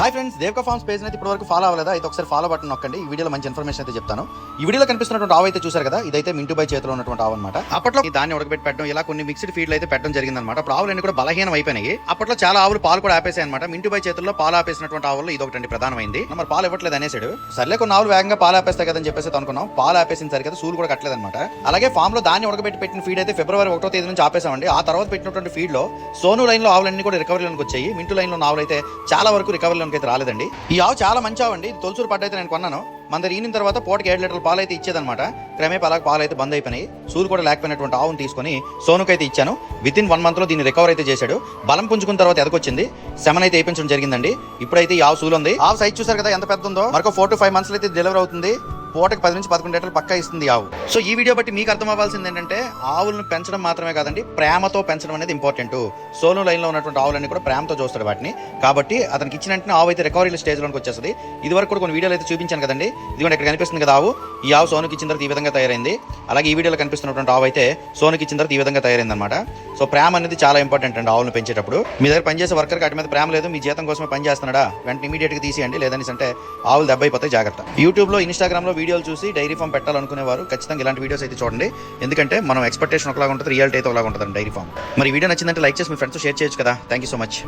Hi friends Devaka farms page అయితే ఇప్పటివరకు follow అవ్వలేదా? అయితే ఒకసారి ఫాలో బటన్ నొక్కండి. ఈ వీడియోలో మంచి ఇన్ఫర్మేషన్ అయితే చెప్తాను. ఈ వీడియోలో కనిపిస్తున్నటువంటి ఆవు అయితే చూసారు కదా? ఇదైతే మింటూ బై చేతిలో ఉన్నటువంటి ఆవు అనమాట అప్పట్లో ఈ దాన్ని ఉడకబెట్టి పెట్టడం ఇలా కొన్ని మిక్స్డ్ ఫీడ్లు అయితే పెట్టడం జరిగిందన్నమాట. అప్పుడు ఆవులన్నీ కూడా బలహీనం అయిపోయినాయి. అప్పట్లో చాలా ఆవులు పాలు కూడా ఆపేసాయి అనమాట మింటూ బై చేతుల్లో పాలు ఆపేసినటువంటి ఆవుల్లో ఇది ఒకటి ప్రధానమైంది. మరి పాలు ఇవ్వట్లేదు అనేసాడు. సర్లే కొన్ని ఆవులు వేగంగా పాలు ఆపేస్తాయి కదని చెప్పేసి అనుకున్నాం. పాలు ఆపేసిన సరి కదా సూలు కూడా కట్టలేదు అనమాట అలాగే ఫామ్లో దాన్ని ఉడకబెట్టి పెట్టిన ఫీడ్ అయితే ఫిబ్రవరి ఒకటో తేదీ నుంచి ఆపేసామండి. ఆ తర్వాత పెట్టినటువంటి ఫీడ్లో సోను లైన్లో ఆవులన్నీ కూడా రికవరీలోకి వచ్చాయి. మింటూ లైన్లో ఆవులు అయితే చాలా వరకు రికవరీలోకి అయితే రాలేదండి. ఈ ఆవు చాలా మంచి ఆవు అండి. తొలసూరు పడ్డ అయితే నేను కొన్నాను. మన ఈనిన తర్వాత పూటకి ఏడు లీటర్ల పాలు అయితే ఇచ్చేదన్నమాట. క్రమేపీ అలాగే పాలు అయితే బంద్ అయిపోయినాయి. సూరు కూడా లేకపోయినటువంటి ఆవును తీసుకొని సోనుకు అయితే ఇచ్చాను. విత్ ఇన్ వన్ మంత్లో దీన్ని రికవర్ అయితే చేశాడు. బలం పుంజుకున్న తర్వాత ఎదకొచ్చింది సెమన్ అయితే వేయించడం జరిగిందండి. ఇప్పుడైతే ఈ ఆవు సూలు ఉంది ఆవు సైజ్ చూసారు కదా ఎంత పెద్ద ఉందో మరొక ఫోర్ టు ఫైవ్ మంత్స్ అయితే డెలివరీ అవుతుంది. పూటకి పది నుంచి పదకొండు లీటర్లు పక్కా ఇస్తుంది ఆవు. సో ఈ వీడియో బట్టి మీకు అర్థం అవ్వాల్సింది ఏంటంటే ఆవులను పెంచడం మాత్రమే కాదండి ప్రేమతో పెంచడం అనేది ఇంపార్టెంట్ సోను లైన్లో ఉన్నటువంటి ఆవులన్నీ కూడా ప్రేమతో చూస్తాడు వాటిని. కాబట్టి అతనికి ఇచ్చిన వెంటనే ఆవు అయితే రికవరీ స్టేజ్లోకి వచ్చేస్తుంది. ఇది వరకు కూడా కొన్ని వీడియోలు అయితే చూపించాను కదండి. ఇది కూడా ఇక్కడ కనిపిస్తుంది కదా ఆవు. ఈ ఆవు సోనుకి ఇచ్చిన తర్వాత ఈ విధంగా తయారైంది. అలాగే ఈ వీడియోలో కనిపిస్తున్నటువంటి ఆవు అయితే సోనుకి ఇచ్చిన తర్వాత ఈ విధంగా తయారైంది అనమాట సో ప్రేమ అనేది చాలా ఇంపార్టెంట్ అండి ఆవులను పెంచేటప్పుడు. మీ దగ్గర పనిచేసే వర్కర్కి వాటి మీద ప్రేమ లేదు మీ జీతం కోసమే పని చేస్తున్నాడా? వెంటనే ఇమీడియట్గా తీసేయండి లేదని అంటే ఆవులు దెబ్బ అయిపోతాయి జాగ్రత్త. యూట్యూబ్లో ఇన్స్టాగ్రామ్లో వీడియోలు చూసి డైరీ ఫామ్ పెట్టాలనుకునే వారు ఖచ్చితంగా ఇలాంటి వీడియోస్ అయితే చూడండి. ఎందుకంటే మనం ఎక్స్పెక్టేషన్ ఒకలాగా ఉంటుంది రియాలిటీ అయితే ఒకలాగా ఉంటుంది డైరీ ఫామ్ మరి వీడియో నచ్చిందంటే లైక్ చేసి మీ ఫ్రెండ్స్ షేర్ చేయొచ్చు కదా. Thank you so much